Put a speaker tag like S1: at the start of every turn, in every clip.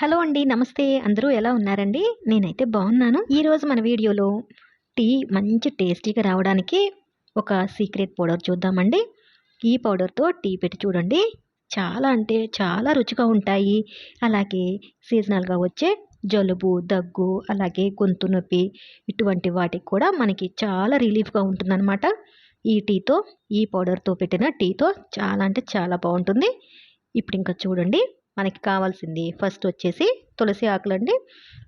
S1: hello అండి నమస్తే అందరూ ఎలా ఉన్నారండి నేనైతే బాగున్నాను ఈరోజు మన వీడియోలో టీ మంచి టేస్టీగా రావడానికి ఒక సీక్రెట్ పౌడర్ చూద్దామండి ఈ పౌడర్తో టీ పెట్టి చూడండి చాలా అంటే చాలా రుచిగా ఉంటాయి అలాగే సీజనల్గా వచ్చే జలుబు దగ్గు అలాగే గొంతు నొప్పి ఇటువంటి వాటికి కూడా మనకి చాలా రిలీఫ్గా ఉంటుందన్నమాట ఈ టీతో ఈ పౌడర్తో పెట్టిన టీతో చాలా అంటే చాలా బాగుంటుంది ఇప్పుడు ఇంకా చూడండి మనకి కావాల్సింది ఫస్ట్ వచ్చేసి తులసి ఆకులండి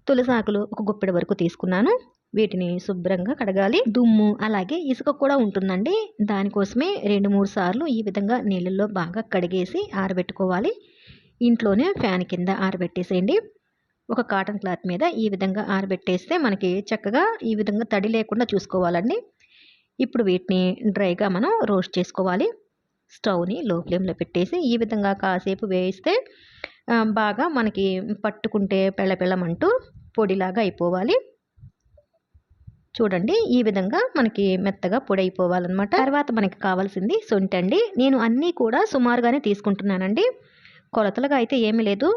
S1: తులసి ఆకులు ఒక గుప్పెడి వరకు తీసుకున్నాను వీటిని శుభ్రంగా కడగాలి దుమ్ము అలాగే ఇసుక కూడా ఉంటుందండి దానికోసమే రెండు మూడు సార్లు ఈ విధంగా నీళ్ళల్లో బాగా కడిగేసి ఆరబెట్టుకోవాలి ఇంట్లోనే ఫ్యాన్ కింద ఆరబెట్టేసేయండి ఒక కాటన్ క్లాత్ మీద ఈ విధంగా ఆరబెట్టేస్తే మనకి చక్కగా ఈ విధంగా తడి లేకుండా చూసుకోవాలండి ఇప్పుడు వీటిని డ్రైగా మనం రోస్ట్ చేసుకోవాలి స్టవ్ని లో ఫ్లేమ్లో పెట్టేసి ఈ విధంగా కాసేపు వేయిస్తే బాగా మనకి పట్టుకుంటే పెళ్ళమంటూ పొడిలాగా అయిపోవాలి చూడండి ఈ విధంగా మనకి మెత్తగా పొడి అయిపోవాలన్నమాట తర్వాత మనకి కావాల్సింది అండి నేను అన్నీ కూడా సుమారుగానే తీసుకుంటున్నానండి కొలతలుగా అయితే ఏమీ లేదు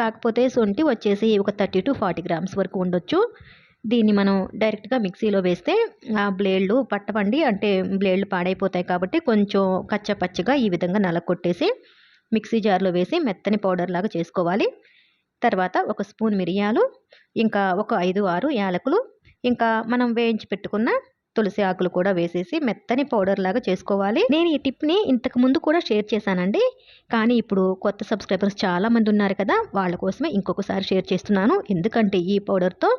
S1: కాకపోతే సొంటి వచ్చేసి ఒక థర్టీ టు ఫార్టీ గ్రామ్స్ వరకు ఉండొచ్చు దీన్ని మనం డైరెక్ట్గా మిక్సీలో వేస్తే ఆ బ్లేడ్లు పట్టవండి అంటే బ్లేడ్లు పాడైపోతాయి కాబట్టి కొంచెం కచ్చపచ్చగా ఈ విధంగా నలకొట్టేసి మిక్సీ జార్లో వేసి మెత్తని పౌడర్ లాగా చేసుకోవాలి తర్వాత ఒక స్పూన్ మిరియాలు ఇంకా ఒక ఐదు ఆరు యాలకులు ఇంకా మనం వేయించి పెట్టుకున్న తులసి ఆకులు కూడా వేసేసి మెత్తని పౌడర్ లాగా చేసుకోవాలి నేను ఈ టిప్ని ఇంతకు ముందు కూడా షేర్ చేశానండి కానీ ఇప్పుడు కొత్త సబ్స్క్రైబర్స్ చాలా మంది ఉన్నారు కదా వాళ్ళ కోసమే ఇంకొకసారి షేర్ చేస్తున్నాను ఎందుకంటే ఈ పౌడర్తో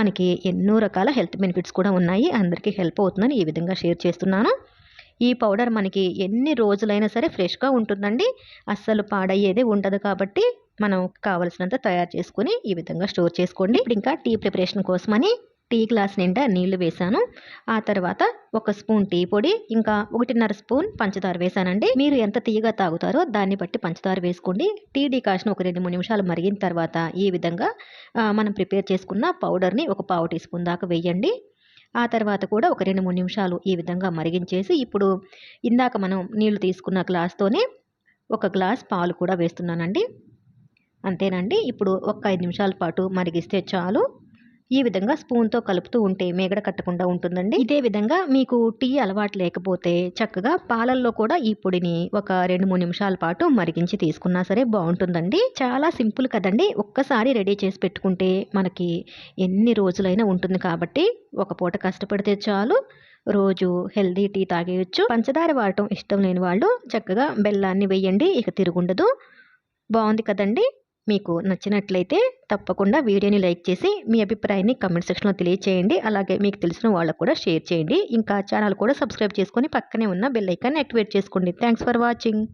S1: మనకి ఎన్నో రకాల హెల్త్ బెనిఫిట్స్ కూడా ఉన్నాయి అందరికీ హెల్ప్ అవుతుందని ఈ విధంగా షేర్ చేస్తున్నాను ఈ పౌడర్ మనకి ఎన్ని రోజులైనా సరే ఫ్రెష్గా ఉంటుందండి అస్సలు పాడయ్యేదే ఉండదు కాబట్టి మనం కావలసినంత తయారు చేసుకుని ఈ విధంగా స్టోర్ చేసుకోండి ఇప్పుడు ఇంకా టీ ప్రిపరేషన్ కోసమని టీ గ్లాస్ నిండా నీళ్లు వేశాను ఆ తర్వాత ఒక స్పూన్ టీ పొడి ఇంకా ఒకటిన్నర స్పూన్ పంచదార వేశానండి మీరు ఎంత తీయగా తాగుతారో దాన్ని బట్టి పంచదార వేసుకోండి టీ కాషన్ ఒక రెండు మూడు నిమిషాలు మరిగిన తర్వాత ఈ విధంగా మనం ప్రిపేర్ చేసుకున్న పౌడర్ని ఒక పావు టీ స్పూన్ దాకా వేయండి ఆ తర్వాత కూడా ఒక రెండు మూడు నిమిషాలు ఈ విధంగా మరిగించేసి ఇప్పుడు ఇందాక మనం నీళ్లు తీసుకున్న గ్లాస్తోనే ఒక గ్లాస్ పాలు కూడా వేస్తున్నానండి అంతేనండి ఇప్పుడు ఒక ఐదు నిమిషాల పాటు మరిగిస్తే చాలు ఈ విధంగా స్పూన్తో కలుపుతూ ఉంటే మేగడ కట్టకుండా ఉంటుందండి ఇదే విధంగా మీకు టీ అలవాటు లేకపోతే చక్కగా పాలల్లో కూడా ఈ పొడిని ఒక రెండు మూడు నిమిషాల పాటు మరిగించి తీసుకున్నా సరే బాగుంటుందండి చాలా సింపుల్ కదండి ఒక్కసారి రెడీ చేసి పెట్టుకుంటే మనకి ఎన్ని రోజులైనా ఉంటుంది కాబట్టి ఒక పూట కష్టపడితే చాలు రోజు హెల్దీ టీ తాగేయచ్చు పంచదార వాడటం ఇష్టం లేని వాళ్ళు చక్కగా బెల్లాన్ని వేయండి ఇక తిరుగుండదు బాగుంది కదండి మీకు నచ్చినట్లయితే తప్పకుండా వీడియోని లైక్ చేసి మీ అభిప్రాయాన్ని కమెంట్ సెక్షన్లో తెలియచేయండి అలాగే మీకు తెలిసిన వాళ్ళకు కూడా షేర్ చేయండి ఇంకా ఛానల్ కూడా సబ్స్క్రైబ్ చేసుకొని పక్కనే ఉన్న బెల్ ఐకాన్ని యాక్టివేట్ చేసుకోండి థ్యాంక్స్ ఫర్ వాచింగ్